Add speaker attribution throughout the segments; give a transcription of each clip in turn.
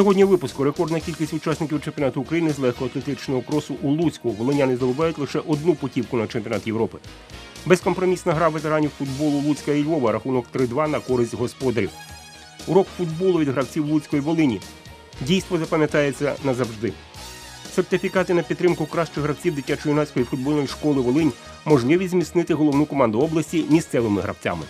Speaker 1: Сьогодні випуску рекордна кількість учасників чемпіонату України з легкоатлетичного кросу у Луцьку. Волиняни здобувають лише одну путівку на чемпіонат Європи. Безкомпромісна гра ветеранів футболу Луцька і Львова. Рахунок 3-2 на користь господарів. Урок футболу від гравців Луцької Волині. Дійство запам'ятається назавжди. Сертифікати на підтримку кращих гравців дитячо-юнацької футбольної школи Волинь можливість зміцнити головну команду області місцевими гравцями.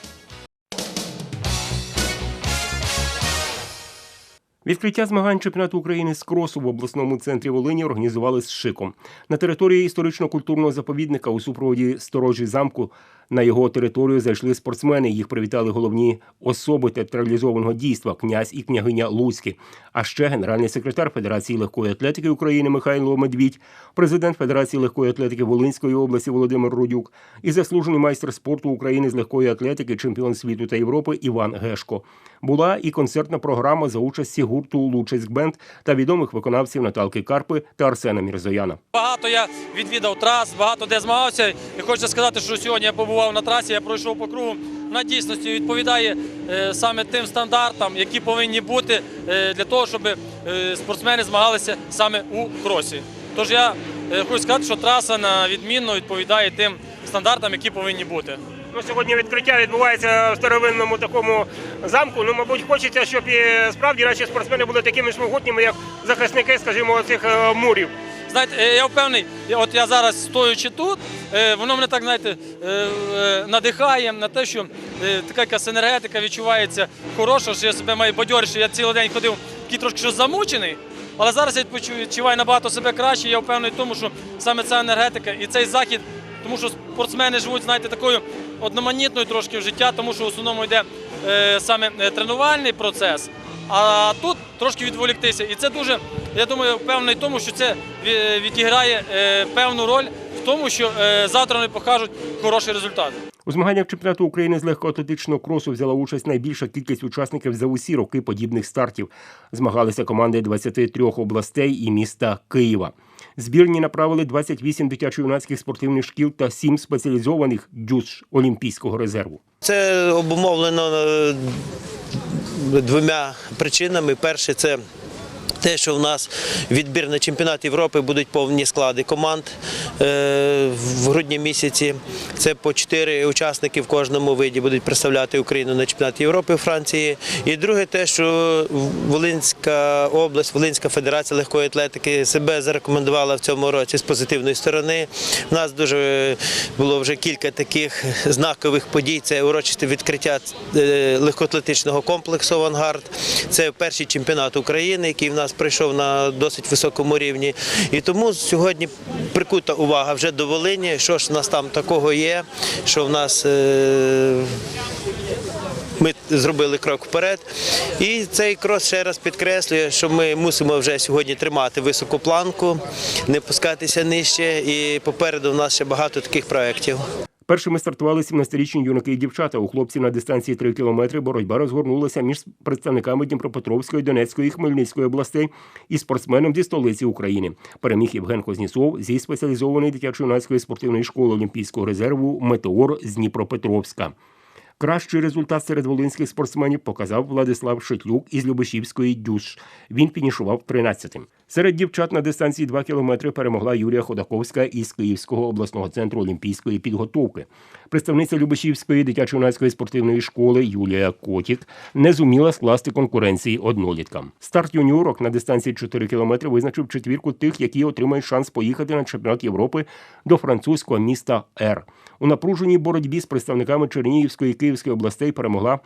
Speaker 1: Відкриття змагань чемпіонату України з кросу в обласному центрі Волині організували з шиком. На території історично-культурного заповідника у супроводі сторожі замку на його територію зайшли спортсмени. Їх привітали головні особи театралізованого дійства князь і княгиня Луцькі. А ще генеральний секретар Федерації легкої атлетики України Михайло Медвідь, президент Федерації легкої атлетики Волинської області Володимир Рудюк і заслужений майстер спорту України з легкої атлетики, чемпіон світу та Європи Іван Гешко. Була і концертна програма за участі гурту Лучеськ Бенд та відомих виконавців Наталки Карпи та Арсена Мірзояна.
Speaker 2: Багато я відвідав трас, багато де змагався. І хочу сказати, що сьогодні я побував на трасі, я пройшов по кругу. Вона дійсності відповідає е, саме тим стандартам, які повинні бути е, для того, щоб е, спортсмени змагалися саме у кросі. Тож я хочу сказати, що траса на відмінно відповідає тим стандартам, які повинні бути.
Speaker 1: Ну, сьогодні відкриття відбувається в старовинному такому замку. Ну, мабуть, хочеться, щоб і справді наші спортсмени були такими ж могутніми, як захисники, скажімо, цих мурів.
Speaker 2: Знаєте, е, я впевнений, от я зараз стоючи тут, е, воно мене так знаєте е, надихає на те, що така якась енергетика відчувається хороша, що я себе маю бадьоріше. Я цілий день ходив такий трошки що замучений. Але зараз я відчуваю набагато себе краще. Я впевнений в тому, що саме ця енергетика і цей захід, тому що спортсмени живуть, знаєте, такою одноманітною трошки в життя, тому що в основному йде саме тренувальний процес. А тут трошки відволіктися. І це дуже, я думаю, впевнений в тому, що це відіграє е, певну роль в тому, що е, завтра вони покажуть хороший результат.
Speaker 1: У змаганнях чемпіонату України з легкоатлетичного кросу взяла участь найбільша кількість учасників за усі роки подібних стартів. Змагалися команди 23 областей і міста Києва. Збірні направили 28 дитячо-юнацьких спортивних шкіл та 7 спеціалізованих дюж Олімпійського резерву.
Speaker 3: Це обумовлено е, двома причинами. Перше це те, що в нас відбір на чемпіонат Європи будуть повні склади команд е, в грудні місяці. Це по чотири учасники в кожному виді будуть представляти Україну на чемпіонаті Європи Франції. І друге, те, що Волинська область, Волинська федерація легкої атлетики себе зарекомендувала в цьому році з позитивної сторони. У нас дуже було вже кілька таких знакових подій. Це урочисте відкриття е, легкоатлетичного комплексу Авангард. Це перший чемпіонат України, який в нас пройшов на досить високому рівні. І тому сьогодні прикута увага вже до Волині. Що ж в нас там такого є, що в нас. е, ми зробили крок вперед. І цей крос ще раз підкреслює, що ми мусимо вже сьогодні тримати високу планку, не пускатися нижче. І попереду в нас ще багато таких проєктів.
Speaker 1: Першими стартували 17-річні юнаки і дівчата. У хлопців на дистанції 3 кілометри боротьба розгорнулася між представниками Дніпропетровської, Донецької і Хмельницької областей і спортсменом зі столиці України. Переміг Євген Кознісов зі спеціалізованої дитячо-юнацької спортивної школи Олімпійського резерву Метеор з Дніпропетровська. Кращий результат серед волинських спортсменів показав Владислав Шетлюк із Любешівської дюш. Він фінішував 13-тим. Серед дівчат на дистанції 2 кілометри перемогла Юрія Ходаковська із Київського обласного центру олімпійської підготовки. Представниця Любешівської дитячо-юнацької спортивної школи Юлія Котік не зуміла скласти конкуренції одноліткам. Старт юніорок на дистанції 4 кілометри визначив четвірку тих, які отримають шанс поїхати на чемпіонат Європи до французького міста Р. У напруженій боротьбі з представниками Чернігівської і Київської областей перемогла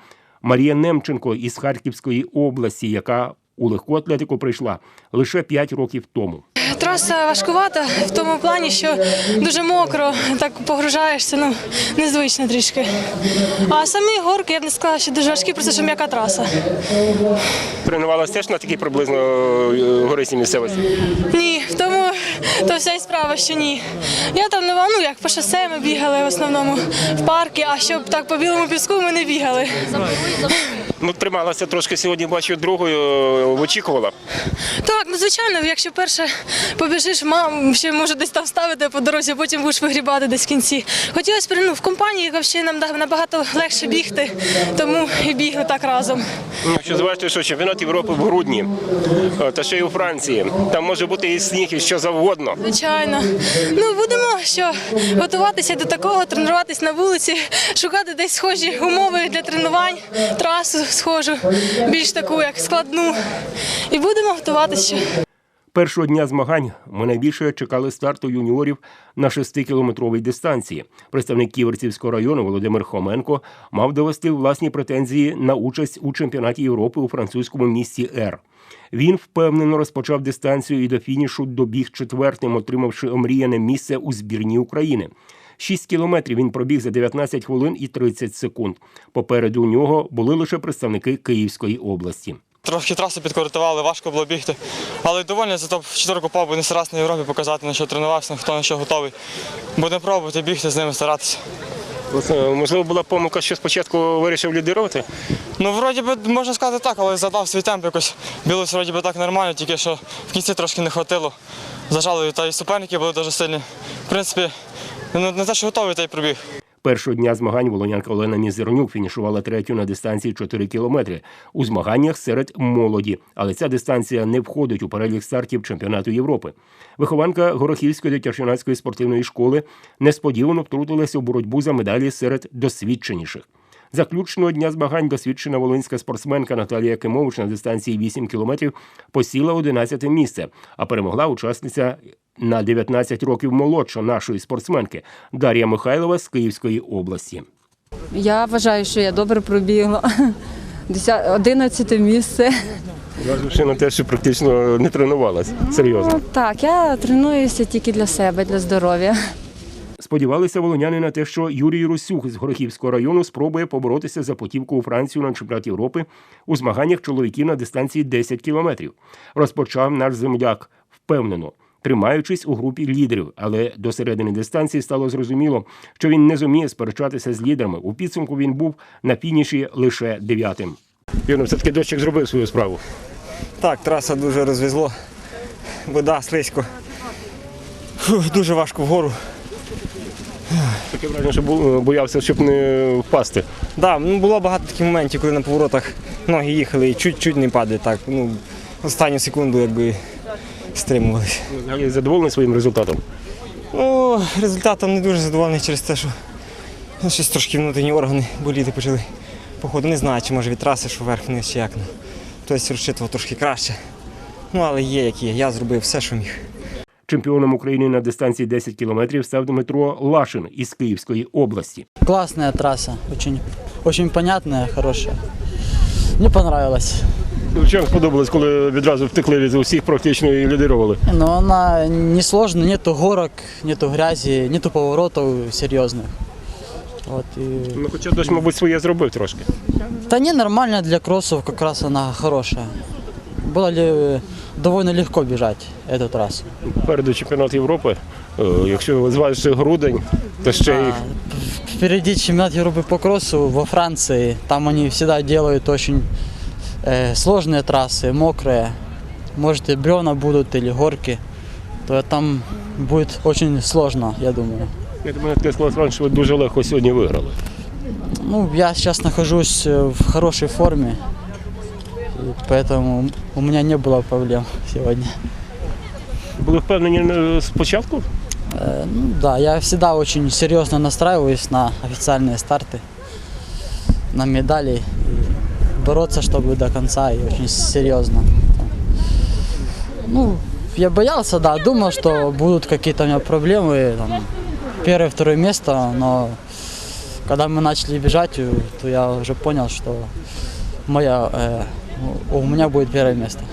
Speaker 1: Марія Немченко із Харківської області, яка у легку атлетику прийшла лише 5 років тому.
Speaker 4: Траса важкувата в тому плані, що дуже мокро, так погружаєшся, ну незвично трішки. А самі горки я б не сказала, що дуже важкі, просто що м'яка траса.
Speaker 1: Тренувалася теж на такій приблизно е, гористій місцевості.
Speaker 4: Ні, в тому то вся і справа, що ні. Я там не ну як по шосе ми бігали в основному в парки, а щоб так по білому піску ми не бігали.
Speaker 1: Ну, трималася трошки сьогодні, бачу, другою е, очікувала.
Speaker 4: Так, ну звичайно, якщо перше побіжиш, мам, ще може десь там ставити по дорозі, а потім будеш вигрібати десь в кінці. Хотілося ну, в компанії взагалі нам набагато легше бігти, тому і бігли так разом.
Speaker 1: Ну, Якщо зважити, що чемпіонат Європи в грудні, е, та ще й у Франції, там може бути і сніг, і що завгодно.
Speaker 4: Звичайно. Ну будемо що готуватися до такого, тренуватися на вулиці, шукати десь схожі умови для тренувань, трасу схожу, більш таку як складну. І будемо готуватися.
Speaker 1: Першого дня змагань ми найбільше чекали старту юніорів на 6-кілометровій дистанції. Представник Ківерцівського району Володимир Хоменко мав довести власні претензії на участь у чемпіонаті Європи у французькому місті Р. Він впевнено розпочав дистанцію і до фінішу добіг четвертим, отримавши омріяне місце у збірній України. 6 кілометрів він пробіг за 19 хвилин і 30 секунд. Попереду у нього були лише представники Київської області.
Speaker 5: Трохи трасу підкоректували, важко було бігти. Але доволі за топ 4 попав би не раз на Європі показати, на що тренувався, хто на що готовий. Будемо пробувати бігти з ними старатися.
Speaker 1: Можливо, була помилка, що спочатку вирішив лідирувати.
Speaker 5: Ну, вроді би, можна сказати так, але задав свій темп якось. Білось вроді би так нормально, тільки що в кінці трошки не хватило. Зажали, та і суперники були дуже сильні. В принципі, не те, що готовий, та й пробіг.
Speaker 1: Першого дня змагань волонянка Олена Мізернюк фінішувала третю на дистанції 4 кілометри у змаганнях серед молоді, але ця дистанція не входить у перелік стартів чемпіонату Європи. Вихованка Горохівської дитячо-юнацької спортивної школи несподівано втрутилася у боротьбу за медалі серед досвідченіших. Заключного дня змагань досвідчена волинська спортсменка Наталія Кимович на дистанції 8 кілометрів посіла 11 місце, а перемогла учасниця на 19 років молодша нашої спортсменки Дар'я Михайлова з Київської області.
Speaker 6: Я вважаю, що я добре пробігла. 11 місце.
Speaker 1: Зваживши на те, що практично не тренувалась. Серйозно.
Speaker 6: Ну, так, я тренуюся тільки для себе, для здоров'я.
Speaker 1: Сподівалися волоняни на те, що Юрій Русюк з Горохівського району спробує поборотися за путівку у Францію на чемпіонат Європи у змаганнях чоловіків на дистанції 10 кілометрів. Розпочав наш земляк впевнено. Тримаючись у групі лідерів, але до середини дистанції стало зрозуміло, що він не зуміє сперечатися з лідерами. У підсумку він був на фініші лише дев'ятим. Юно, все таки дощик зробив свою справу.
Speaker 7: Так, траса дуже розвезло. Вода слизько. Фух, дуже важко вгору.
Speaker 1: Таке враження, що боявся, щоб не впасти.
Speaker 7: Да, ну було багато таких моментів, коли на поворотах ноги їхали і чуть-чуть не падали. Так, ну, останню секунду якби стримувалися.
Speaker 1: Але задоволений своїм результатом.
Speaker 7: Ну, результатом не дуже задоволений через те, що ну, щось трошки внутрішні органи боліти почали. Походу, не знаю, чи може від траси, що вверх вниз, чи як. Ну. Тобто розчитував трошки краще. Ну, але є, як є. Я зробив все, що міг.
Speaker 1: Чемпіоном України на дистанції 10 кілометрів став Дмитро Лашин із Київської області.
Speaker 8: Классная трасса, очень, очень понятная, хорошая. Мне понравилось.
Speaker 1: Чим сподобалось, коли відразу втекли від усіх практично і лідирували?
Speaker 8: Ну, вона не ні нету горок, нету грязі, нету поворотів серйозних. От, і...
Speaker 1: Ну, хоча дощ, мабуть, своє зробив трошки.
Speaker 8: Та ні, нормально для кросів, якраз вона она хорошая. Было ли довольно легко бежать эту трассу.
Speaker 1: Попереду чемпіонат Європи. Е, Якщо зважити грудень, то ще й
Speaker 8: А, Впереди чемпионат Европы по кроссу во Франции. Там они всегда делают очень э, сложные трассы, мокрые. Может и бревна будут или горки. То там будет очень сложно, я думаю.
Speaker 1: я думаю, таке склад враження, що ви дуже легко сьогодні виграли.
Speaker 8: Ну, я сейчас нахожусь э, в хорошей форме. И поэтому у меня не было проблем сегодня.
Speaker 1: Були впевнені спочатку?
Speaker 8: Э, ну да, я всегда очень серьезно настраиваюсь на официальные старты, на медали. И бороться, чтобы до конца, и очень серьезно. Ну, я боялся, да, думал, что будут какие-то у меня проблемы, там, первое, второе место, но когда мы начали бежать, э, то я уже понял, что моя, э, у меня будет первое место.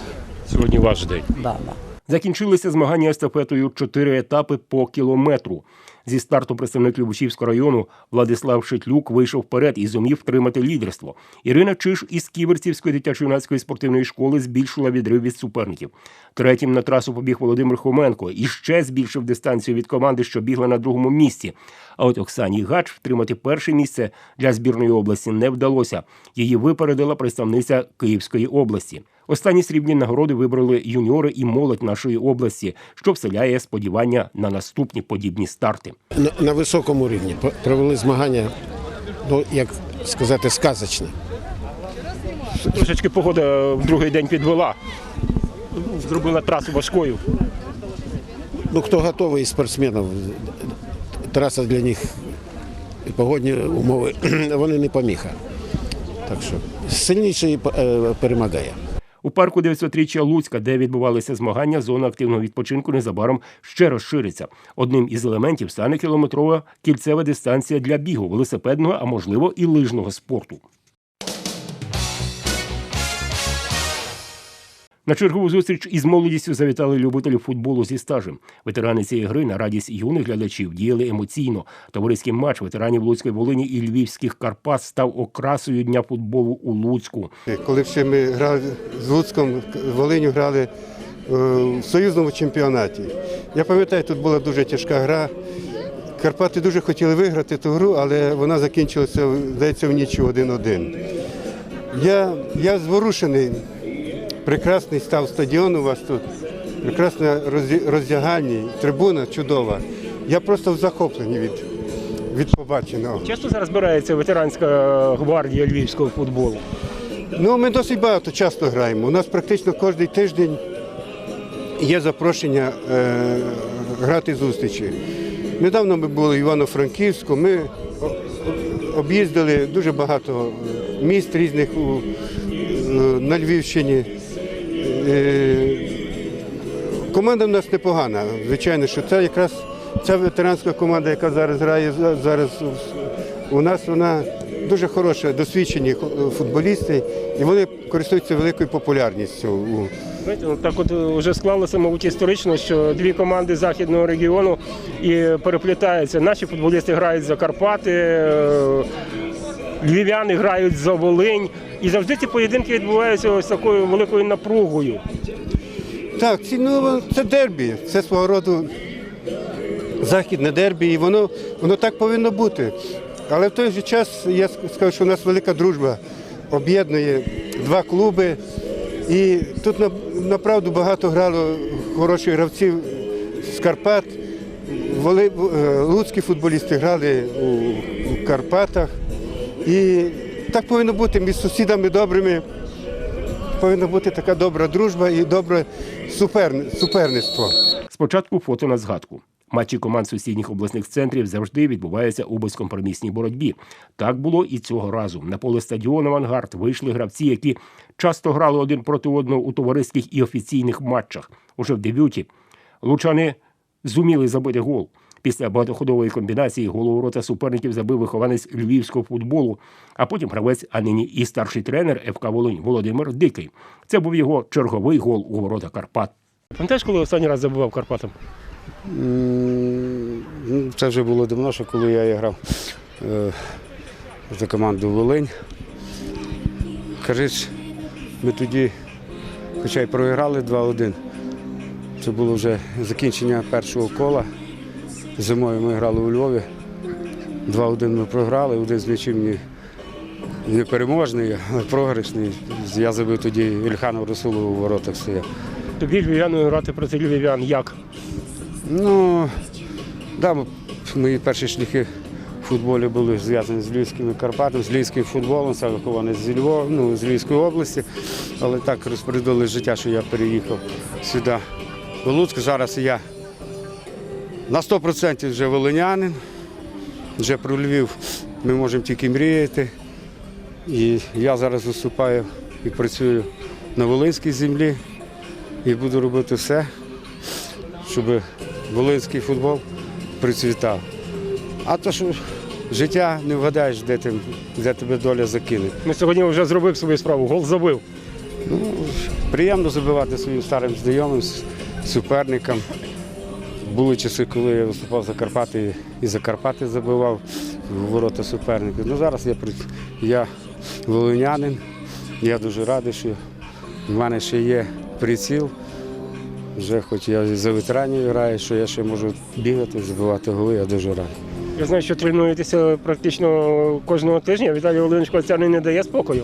Speaker 1: Сегодня ваш день.
Speaker 8: Да, да.
Speaker 1: Закінчилися змагання естафетою чотири етапи по кілометру. Зі старту представник Любушівського району Владислав Шетлюк вийшов вперед і зумів втримати лідерство. Ірина Чиш із Ківерцівської дитячо-юнацької спортивної школи збільшила відрив від суперників. Третім на трасу побіг Володимир Хоменко і ще збільшив дистанцію від команди, що бігла на другому місці. А от Оксані Гач втримати перше місце для збірної області не вдалося. Її випередила представниця Київської області. Останні срібні нагороди вибрали юніори і молодь нашої області, що вселяє сподівання на наступні подібні старти.
Speaker 9: на, на високому рівні. Провели змагання, ну як сказати, сказочне.
Speaker 1: Трошечки погода в другий день підвела. Зробила трасу важкою.
Speaker 9: Ну хто готовий із спортсменів, траса для них і погодні умови, вони не поміха. Так що сильніший е, перемагає.
Speaker 1: У парку 900-річчя Луцька, де відбувалися змагання, зона активного відпочинку незабаром ще розшириться. Одним із елементів стане кілометрова кільцева дистанція для бігу, велосипедного, а можливо і лижного спорту. На чергову зустріч із молодістю завітали любителі футболу зі стажем. Ветерани цієї гри на радість юних глядачів діяли емоційно. Товариський матч ветеранів Луцької Волині і Львівських Карпат став окрасою дня футболу у Луцьку.
Speaker 10: Коли ще ми грали з Луцьком, Волиню грали е, в союзному чемпіонаті. Я пам'ятаю, тут була дуже тяжка гра. Карпати дуже хотіли виграти ту гру, але вона закінчилася, здається, в нічу 1-1. Я, я зворушений. Прекрасний став стадіон у вас тут, прекрасна розді- роздягальня, трибуна чудова. Я просто в захопленні від, від побаченого.
Speaker 1: Часто зараз збирається ветеранська гвардія львівського футболу.
Speaker 10: Ну, ми досить багато часто граємо. У нас практично кожен тиждень є запрошення е, грати зустрічі. Недавно ми були в Івано-Франківську, ми об'їздили дуже багато міст різних у, е, на Львівщині. Е, Команда в нас непогана. Звичайно, що це якраз ця ветеранська команда, яка зараз грає зараз у нас, вона дуже хороша, досвідчені футболісти, і вони користуються великою популярністю.
Speaker 1: ну, так от е, вже склалося, мабуть, історично, що дві команди західного регіону і переплітаються. Наші футболісти грають за Карпати, е, львів'яни грають за Волинь. І завжди ці поєдинки відбуваються ось такою великою напругою.
Speaker 10: Так, ці, ну, це дербі, це свого роду західне дербі, і воно, воно так повинно бути. Але в той же час я ск- скажу, що у нас велика дружба об'єднує два клуби. І тут направду багато грало хороших гравців з Карпат. Е, луцькі футболісти грали у Карпатах. І так повинно бути між сусідами добрими повинна бути така добра дружба і добре суперництво.
Speaker 1: Спочатку фото на згадку. Матчі команд сусідніх обласних центрів завжди відбуваються у безкомпромісній боротьбі. Так було і цього разу. На поле стадіону «Авангард» вийшли гравці, які часто грали один проти одного у товариських і офіційних матчах. Уже в дебюті лучани зуміли забити гол. Після багатоходової комбінації голову ворота суперників забив вихованець львівського футболу, а потім гравець, а нині і старший тренер ФК Волинь Володимир Дикий. Це був його черговий гол у ворота Карпат. Пам'ятаєш, коли останній раз забивав Карпатам?
Speaker 11: Ну, Це вже було давно, що коли я грав е, за команду Волинь. Кажись, ми тоді, хоча й програли 2-1. Це було вже закінчення першого кола. Зимою ми грали у Львові. 2-1 ми програли, один з м'ячів не, не переможний, а програшний. Я забив тоді Ільхану Расулову у воротах стояв.
Speaker 1: Тобі львів'яною грати проти львів'ян як?
Speaker 11: Ну, да, мої перші шляхи в футболі були зв'язані з Львівськими Карпатами, з львівським футболом, саме вихований з Львова, ну, з Львівської області. Але так розпорядили життя, що я переїхав сюди, до Луцька. Зараз я на 100% вже волинянин. Вже про Львів ми можемо тільки мріяти. І я зараз виступаю і працюю на Волинській землі і буду робити все, щоб волинський футбол процвітав. А то, що життя не вгадаєш, де, ти, де тебе доля закине.
Speaker 1: Ну, сьогодні вже зробив свою справу, гол забив.
Speaker 11: Ну, приємно забивати своїм старим знайомим, суперникам. Були часи, коли я виступав за Карпати і за Карпати забивав в ворота суперників. Ну, зараз я, я волинянин, я дуже радий, що в мене ще є приціл. Вже хоч я за ветеранів граю, що я ще можу бігати, забивати голи, я дуже радий.
Speaker 1: Я знаю, що тренуєтеся практично кожного тижня. Віталій Володимирович це не дає спокою.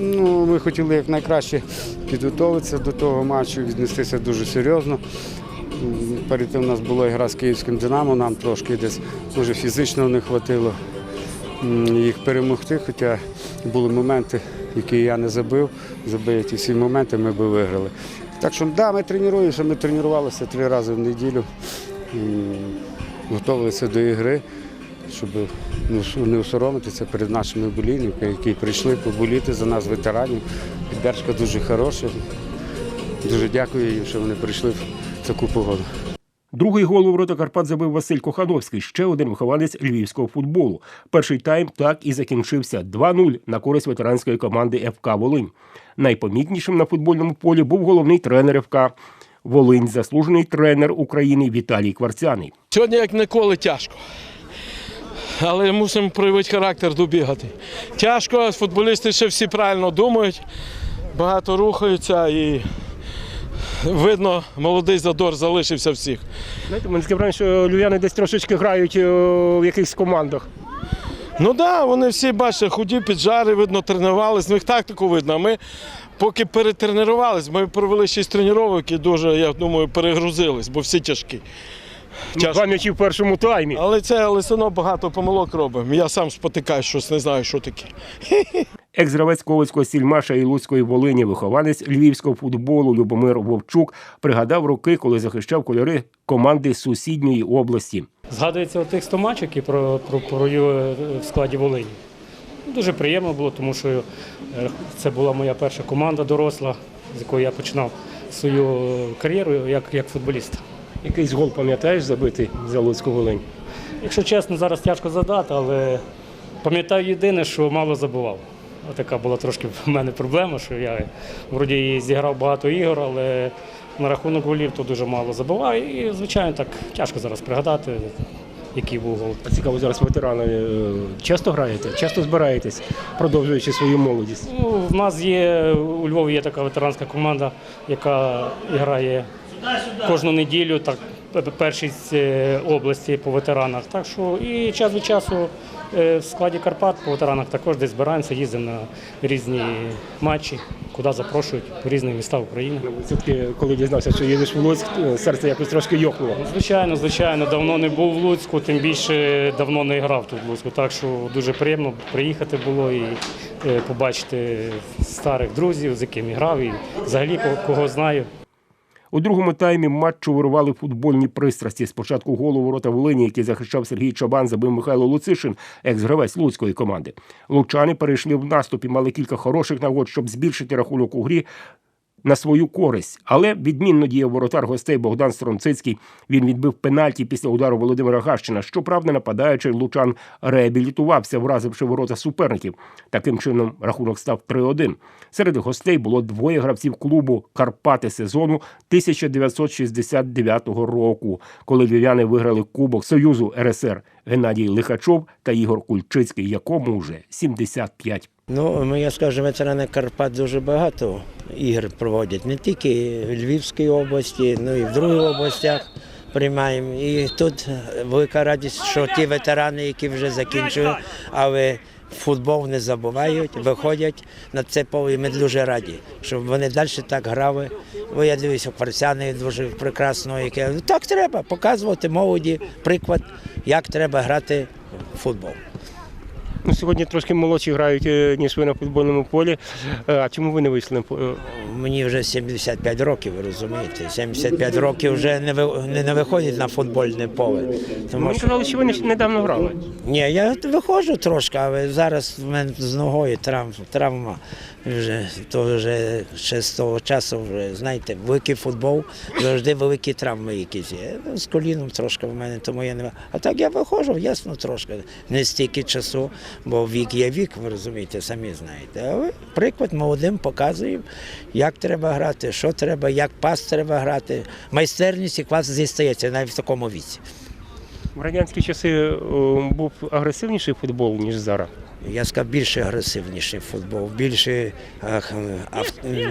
Speaker 11: Ну, ми хотіли якнайкраще підготуватися до того матчу, віднестися дуже серйозно. Перед тим у нас була гра з київським Динамо, нам трошки десь може фізично не вистачило їх перемогти, хоча були моменти, які я не забив. Забив ті всі моменти, ми би виграли. Так що, да, ми тренуємося, ми тренувалися три рази в неділю, готувалися до ігри, щоб ну, не осоромитися перед нашими болільниками, які прийшли поболіти за нас, ветеранів. Піддержка дуже хороша. Дуже дякую їм, що вони прийшли таку погоду.
Speaker 1: Другий гол у ворота Карпат забив Василь Кохановський, ще один вихованець львівського футболу. Перший тайм так і закінчився 2-0 на користь ветеранської команди ФК Волинь. Найпомітнішим на футбольному полі був головний тренер ФК Волинь, заслужений тренер України Віталій Кварцяний.
Speaker 12: Сьогодні як ніколи тяжко. Але мусимо проявити характер добігати. Тяжко, футболісти ще всі правильно думають, багато рухаються і видно, молодий задор залишився всіх.
Speaker 1: Знаєте, мене таке враження, що львів'яни десь трошечки грають е, в якихось командах.
Speaker 12: Ну так, да, вони всі, бачите, худі, піджари, видно, тренувалися, ну їх тактику видно. А ми поки перетренувалися, ми провели шість тренувань і дуже, я думаю, перегрузились, бо всі тяжкі.
Speaker 1: Ну, Два в першому таймі.
Speaker 12: Але це одно багато помилок робимо. Я сам спотикаюсь, щось не знаю, що таке.
Speaker 1: Екс-гравець Ковицького сільмаша і Луцької Волині, вихованець львівського футболу Любомир Вовчук пригадав роки, коли захищав кольори команди сусідньої області.
Speaker 13: Згадується отих 100 матчів, які про, про, провів в складі Волині. Дуже приємно було, тому що е, це була моя перша команда доросла, з якої я починав свою кар'єру як, як футболіст.
Speaker 1: Якийсь гол пам'ятаєш забитий за Луцьку Волинь?
Speaker 13: Якщо чесно, зараз тяжко задати, але пам'ятаю єдине, що мало забував. Така була трошки в мене проблема, що я вроді зіграв багато ігор, але на рахунок голів то дуже мало забував. І, звичайно, так тяжко зараз пригадати, який був гол.
Speaker 1: А цікаво, зараз ветерани е, часто граєте, часто збираєтесь, продовжуючи свою молодість.
Speaker 13: Ну, в нас є у Львові є така ветеранська команда, яка грає кожну неділю, так першість е, області по ветеранах. Так що і час від часу е, в складі Карпат по ветеранах також десь збираємося, їздимо на різні матчі, куди запрошують в різні міста України.
Speaker 1: Все-таки, коли дізнався, що їдеш в Луцьк, е, серце якось трошки йохнуло.
Speaker 13: Звичайно, звичайно, давно не був в Луцьку, тим більше давно не грав тут в Луцьку. Так що дуже приємно приїхати було і побачити старих друзів, з якими грав, і взагалі кого знаю.
Speaker 1: У другому таймі матчу вирували футбольні пристрасті. Спочатку голу ворота Волині, який захищав Сергій Чабан, забив Михайло Луцишин, екс-гравець луцької команди. Лучани перейшли в наступ і мали кілька хороших нагод, щоб збільшити рахунок у грі на свою користь. Але відмінно діяв воротар гостей Богдан Стронцицький. Він відбив пенальті після удару Володимира Гащина. Щоправда, нападаючий Лучан реабілітувався, вразивши ворота суперників. Таким чином рахунок став 3-1. Серед гостей було двоє гравців клубу Карпати сезону 1969 року, коли львів'яни виграли Кубок Союзу РСР Геннадій Лихачов та Ігор Кульчицький, якому вже 75.
Speaker 14: Ну, ми, я скажу, ветерани Карпат дуже багато ігор проводять, не тільки в Львівській області, ну і в других областях приймаємо. І тут велика радість, що ті ветерани, які вже закінчили, але футбол не забувають, виходять на це поле. і Ми дуже раді, щоб вони далі так грали. Бо я дивлюся, парсяни дуже прекрасно, яке так треба показувати молоді приклад, як треба грати в футбол.
Speaker 1: Ну, сьогодні трошки молодші грають, е, ніж ви на футбольному полі. Е, А чому ви не вийшли? е,
Speaker 14: Мені вже 75 років, ви розумієте. 75 років вже не ви- не, виходять на футбольне поле. Тому
Speaker 1: Мені казали, що ви не- недавно грали.
Speaker 14: ні, я виходжу трошки, але зараз в мене з ногою травма, травма. Вже то вже ще з того часу, вже знаєте, великий футбол, завжди великі травми якісь є. Ну, З коліном трошки в мене, тому я не. А так я виходжу, ясно, трошки. Не стільки часу, бо вік є вік, ви розумієте, самі знаєте. Але приклад молодим показуємо, як треба грати, що треба, як пас треба грати. Майстерність і клас зістається навіть в такому віці.
Speaker 1: В радянські часи був агресивніший футбол, ніж зараз.
Speaker 14: Я сказав, більше агресивніший футбол, більше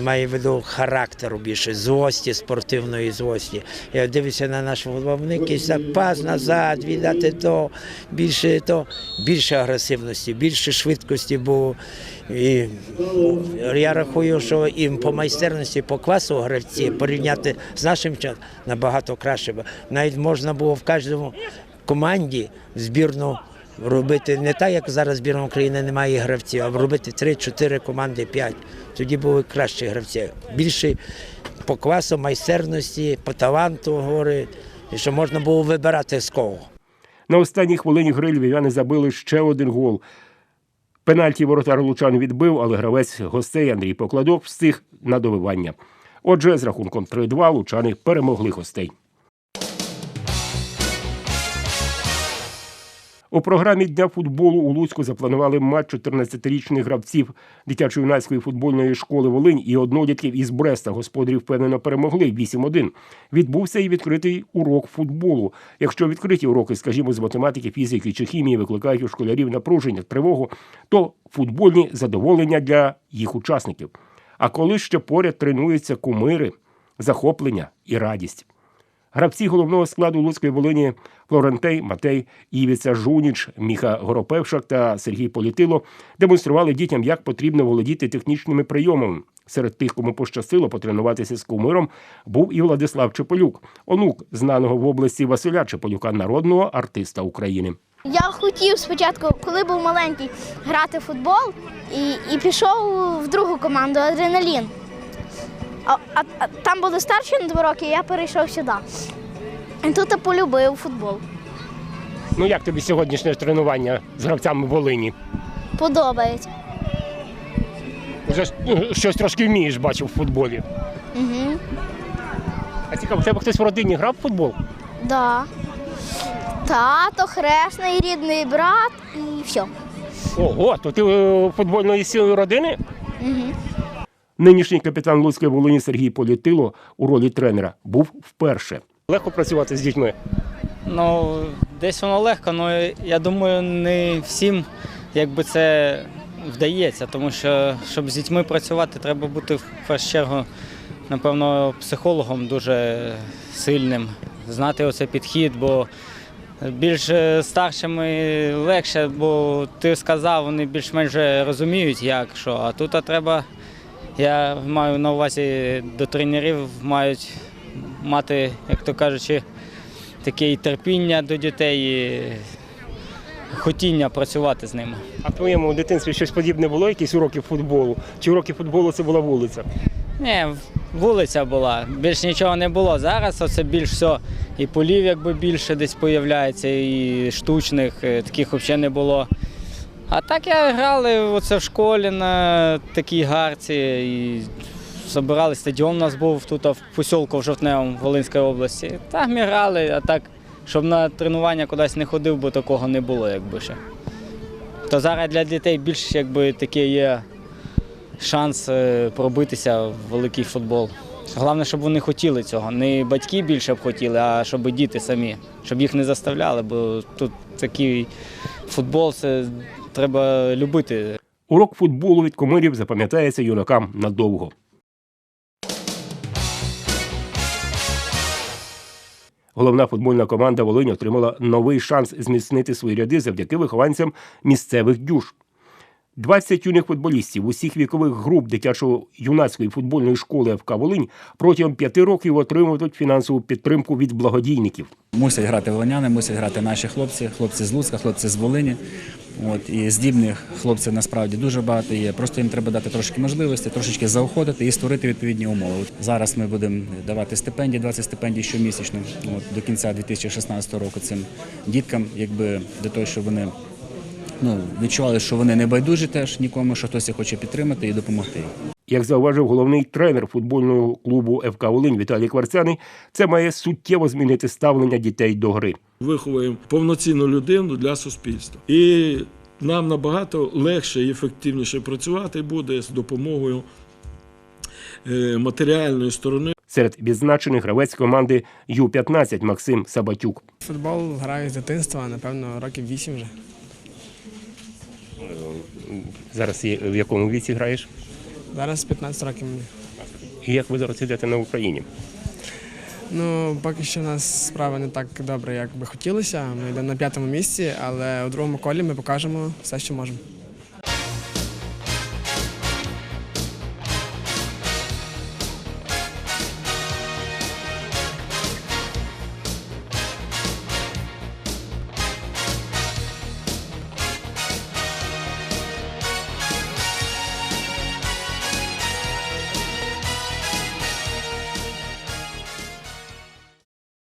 Speaker 14: має в виду характеру, більше злості, спортивної злості. Я дивлюся на наш футбол, вони якийсь так пас назад, віддати то, більше то, більше агресивності, більше швидкості було. І я рахую, що і по майстерності, по класу гравці порівняти з нашим часом набагато краще. Навіть можна було в кожному команді збірну робити не так, як зараз збірна України немає гравців, а робити 3-4 команди, 5. Тоді були кращі гравці. Більше по класу, майстерності, по таланту і що можна було вибирати з кого.
Speaker 1: На останній хвилині гри львів'яни забили ще один гол. Пенальті воротар Лучан відбив, але гравець гостей Андрій Покладов встиг на добивання. Отже, з рахунком 3-2 лучани перемогли гостей. У програмі Дня футболу у Луцьку запланували матч 14-річних гравців дитячо-юнацької футбольної школи Волинь і однолітків із Бреста. Господарі впевнено перемогли 8-1. Відбувся і відкритий урок футболу. Якщо відкриті уроки, скажімо, з математики, фізики чи хімії викликають у школярів напруження, тривогу, то футбольні задоволення для їх учасників. А коли ще поряд тренуються кумири, захоплення і радість. Гравці головного складу Луцької Волині Флорентей, Матей, Івіця Жуніч, Міха Горопевшак та Сергій Політило демонстрували дітям, як потрібно володіти технічними прийомами. Серед тих, кому пощастило потренуватися з кумиром, був і Владислав Чеполюк, онук знаного в області Василя Чеполюка, народного артиста України.
Speaker 15: Я хотів спочатку, коли був маленький, грати в футбол і, і пішов в другу команду Адреналін. А, а, а там були старші на два роки, і я перейшов сюди. І тут я полюбив футбол.
Speaker 1: Ну як тобі сьогоднішнє тренування з гравцями Волині?
Speaker 15: Подобається.
Speaker 1: Вже ж, ну, щось трошки вмієш, бачив в футболі.
Speaker 15: Угу.
Speaker 1: А цікаво, у тебе хтось в родині грав в футбол?
Speaker 15: Да. Тато, хресний, рідний брат і все.
Speaker 1: Ого, то ти е, футбольної сили родини?
Speaker 15: Угу.
Speaker 1: Нинішній капітан Луцької Волині Сергій Політило у ролі тренера був вперше. Легко працювати з дітьми.
Speaker 16: Ну, десь воно легко, але я думаю, не всім якби це вдається, тому що щоб з дітьми працювати, треба бути в першу чергу, напевно, психологом дуже сильним, знати оцей підхід, бо більш старшими легше, бо ти сказав, вони більш-менш розуміють, як що. А тут треба, я маю на увазі до тренерів мають мати, як то кажучи, таке і терпіння до дітей, і хотіння працювати з ними.
Speaker 1: А в твоєму дитинстві щось подібне було, якісь уроки футболу? Чи уроки футболу це була вулиця?
Speaker 16: Ні, вулиця була, більш нічого не було. Зараз оце більш все і полів якби більше десь появляється, і штучних, е, таких взагалі не було. А так я грали оце в школі на такій гарці і збирали стадіон у нас був тут в посілку в Жовтневому Волинської області. Там ми грали, а так, щоб на тренування кудись не ходив, бо такого не було, якби ще. То зараз для дітей більш якби таке є шанс е, пробитися в великий футбол. Головне, щоб вони хотіли цього. Не батьки більше б хотіли, а щоб діти самі, щоб їх не заставляли, бо тут такий футбол це треба любити.
Speaker 1: Урок футболу від кумирів запам'ятається юнакам надовго. Головна футбольна команда Волинь отримала новий шанс зміцнити свої ряди завдяки вихованцям місцевих дюж. 20 юних футболістів усіх вікових груп дитячо-юнацької футбольної школи ФК Волинь протягом п'яти років отримують фінансову підтримку від благодійників.
Speaker 17: Мусять грати волиняни, мусять грати наші хлопці, хлопці з Луцька, хлопці з Волині. От, і здібних хлопців насправді дуже багато є. Просто їм треба дати трошки можливості, трошечки заохотити і створити відповідні умови. От зараз ми будемо давати стипендії, 20 стипендій щомісячно от, до кінця 2016 року цим діткам, якби для того, щоб вони ну, відчували, що вони не байдужі теж нікому, що хтось їх хоче підтримати і допомогти.
Speaker 1: Як зауважив головний тренер футбольного клубу ФК Волинь Віталій Кварцяний, це має суттєво змінити ставлення дітей до гри.
Speaker 12: Виховуємо повноцінну людину для суспільства. І нам набагато легше і ефективніше працювати буде з допомогою е, матеріальної сторони.
Speaker 1: Серед відзначених гравець команди Ю-15 Максим Сабатюк.
Speaker 18: Футбол граю з дитинства, напевно, років 8 вже.
Speaker 1: Зараз є- в якому віці граєш?
Speaker 18: Зараз 15 років мені.
Speaker 1: І як ви зараз йдете на Україні?
Speaker 18: Ну, поки що в нас справа не так добре, як би хотілося. Ми йдемо на п'ятому місці, але у другому колі ми покажемо все, що можемо.